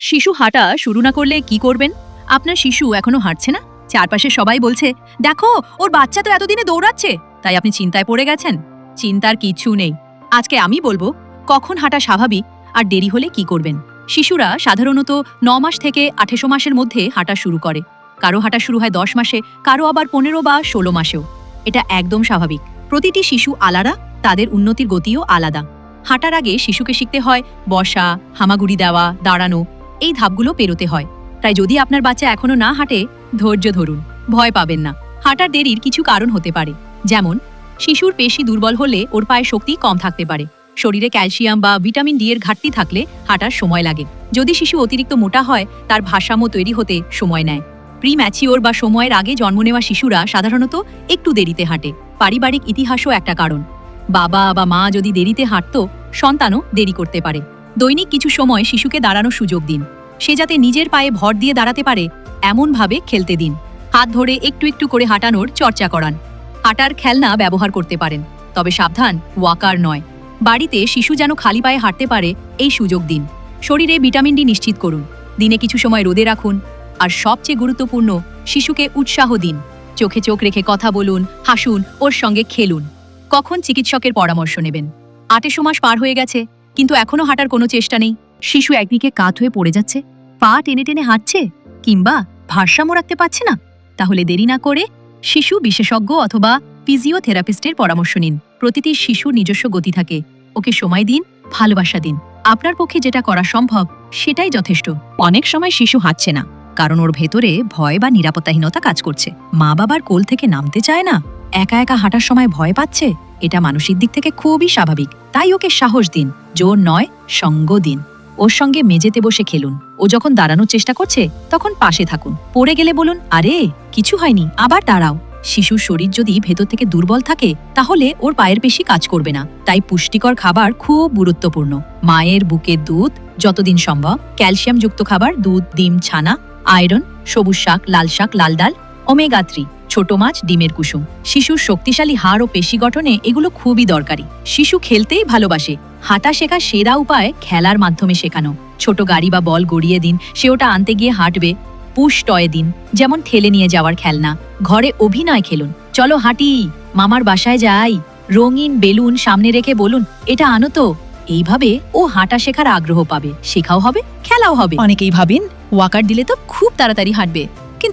শিশু হাঁটা শুরু না করলে কি করবেন? আপনার শিশু এখনও হাঁটছে না। চারপাশে সবাই বলছে, দেখো, ওর বাচ্চা তো এতদিনে দৌড়াচ্ছে। তাই আপনি চিন্তায় পড়ে গেছেন? চিন্তার কিচ্ছু নেই। আজকে আমি বলব, কখন হাঁটা স্বাভাবিক আর দেরি হলে কি করবেন? শিশুরা সাধারণত ন মাস থেকে আঠেরো মাসের মধ্যে হাঁটা শুরু করে। কারও হাঁটা শুরু হয় দশ মাসে, কারও আবার পনেরো বা ষোলো মাসেও। এটা একদম স্বাভাবিক। প্রতিটি শিশু আলাদা, তাদের উন্নতির গতিও আলাদা। হাঁটার আগে শিশুকে শিখতে হয় বসা, হামাগুড়ি দেওয়া, দাঁড়ানো এই ধাপগুলো পেরোতে হয়। তাই যদি আপনার বাচ্চা এখনও না হাঁটে, ধৈর্য ধরুন। ভয় পাবেন না। হাঁটার দেরির কিছু কারণ হতে পারে। যেমন, শিশুর পেশি দুর্বল হলে ওর পায়ে শক্তি কম থাকতে পারে। শরীরে ক্যালসিয়াম বা ভিটামিন ডি এর ঘাটতি থাকলে হাঁটার সময় লাগে। যদি শিশু অতিরিক্ত মোটা হয়, তার ভারসাম্য তৈরি হতে সময় নেয়। প্রি ম্যাচিওর বা সময়ের আগে জন্ম নেওয়া শিশুরা সাধারণত একটু দেরিতে হাঁটে। পারিবারিক ইতিহাসও একটা কারণ। বাবা বা মা যদি দেরিতে হাঁটতো, সন্তানও দেরি করতে পারে। দৈনিক কিছু সময় শিশুকে দাঁড়ানোর সুযোগ দিন। সে যাতে নিজের পায়ে ভর দিয়ে দাঁড়াতে পারে, এমনভাবে খেলতে দিন। হাত ধরে একটু একটু করে হাঁটানোর চর্চা করান। হাঁটার খেলনা ব্যবহার করতে পারেন, তবে সাবধান, ওয়াকার নয়। বাড়িতে শিশু যেন খালি পায়ে হাঁটতে পারে, এই সুযোগ দিন। শরীরে ভিটামিন ডি নিশ্চিত করুন। দিনে কিছু সময় রোদে রাখুন। আর সবচেয়ে গুরুত্বপূর্ণ, শিশুকে উৎসাহ দিন। চোখে চোখ রেখে কথা বলুন, হাসুন, ওর সঙ্গে খেলুন। কখন চিকিৎসকের পরামর্শ নেবেন? আটেশো মাস পার হয়ে গেছে। কিন্তু এখনও হাঁটার কোনো চেষ্টা নেই। শিশু একদিকে কাত হয়ে পড়ে যাচ্ছে। পা টেনে টেনে হাঁটছে কিংবা ভারসাম্য রাখতে পারছে না। তাহলে দেরি না করে শিশু বিশেষজ্ঞ অথবা ফিজিওথেরাপিস্টের পরামর্শ নিন। প্রতিটি শিশুর নিজস্ব গতি থাকে। ওকে সময় দিন, ভালোবাসা দিন। আপনার পক্ষে যেটা করা সম্ভব, সেটাই যথেষ্ট। অনেক সময় শিশু হাঁটছে না, কারণ ওর ভেতরে ভয় বা নিরাপত্তাহীনতা কাজ করছে। মা বাবার কোল থেকে নামতে চায় না। একা একা হাঁটার সময় ভয় পাচ্ছে? এটা মানসিক দিক থেকে খুবই স্বাভাবিক। তাই ওকে সাহস দিন। জোর নয়, সঙ্গ দিন। ওর সঙ্গে মেঝেতে বসে খেলুন। ও যখন দাঁড়ানোর চেষ্টা করছে, তখন পাশে থাকুন। পড়ে গেলে বলুন, আরে, কিছু হয়নি, আবার দাঁড়াও। শিশুর শরীর যদি ভেতর থেকে দুর্বল থাকে, তাহলে ওর পায়ের পেশি কাজ করবে না। তাই পুষ্টিকর খাবার খুব গুরুত্বপূর্ণ। মায়ের বুকের দুধ যতদিন সম্ভব, ক্যালসিয়ামযুক্ত খাবার, দুধ, ডিম, ছানা, আয়রন, সবুজ শাক, লাল শাক, লাল ডাল, ওমেগা থ্রি। ছোট মাছ, ডিমের কুসুম। শিশুর শক্তিশালী হাড় ও পেশি গঠনে এগুলো খুবই দরকারি। শিশু খেলতেই ভালোবাসে। হাঁটা শেখা সেরা উপায় খেলার মাধ্যমে শেখানো। ছোট গাড়ি বা বল গড়িয়ে দিন, সে ওটা আনতে গিয়ে হাঁটবে। পুশ টয়ে দিন, যেমন ঠেলে নিয়ে যাওয়ার খেলনা। ঘরে অভিনয় খেলুন। চলো হাঁটি। মামার বাসায় যাই। রঙিন বেলুন সামনে রেখে বলুন, এটা আনো তো। এইভাবে ও হাঁটা শেখার আগ্রহ পাবে। শেখাও হবে, খেলাও হবে। অনেকেই ভাবেন, ওয়াকার দিলে তো খুব তাড়াতাড়ি হাঁটবে।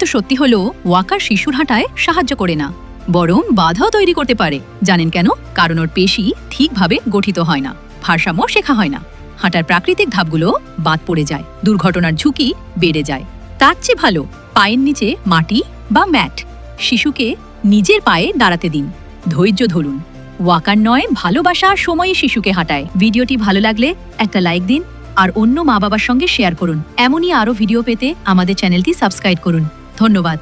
কিন্তু সত্যি হলো, ওয়াকার শিশুর হাঁটায় সাহায্য করে না। বরং বাধাও তৈরি করতে পারে। জানেন কেন? কারণ ওর পেশি ঠিকভাবে গঠিত হয় না। ভারসাম্য শেখা হয় না। হাঁটার প্রাকৃতিক ধাপগুলো বাদ পড়ে যায়। দুর্ঘটনার ঝুঁকি বেড়ে যায়। তার চেয়ে ভালো, পায়ের নিচে মাটি বা ম্যাট। শিশুকে নিজের পায়ে দাঁড়াতে দিন। ধৈর্য ধরুন। ওয়াকার নয়, ভালোবাসা সময়ে শিশুকে হাঁটায়। ভিডিওটি ভালো লাগলে একটা লাইক দিন আর অন্য মা বাবার সঙ্গে শেয়ার করুন। এমনই আরও ভিডিও পেতে আমাদের চ্যানেলটি সাবস্ক্রাইব করুন। ধন্যবাদ।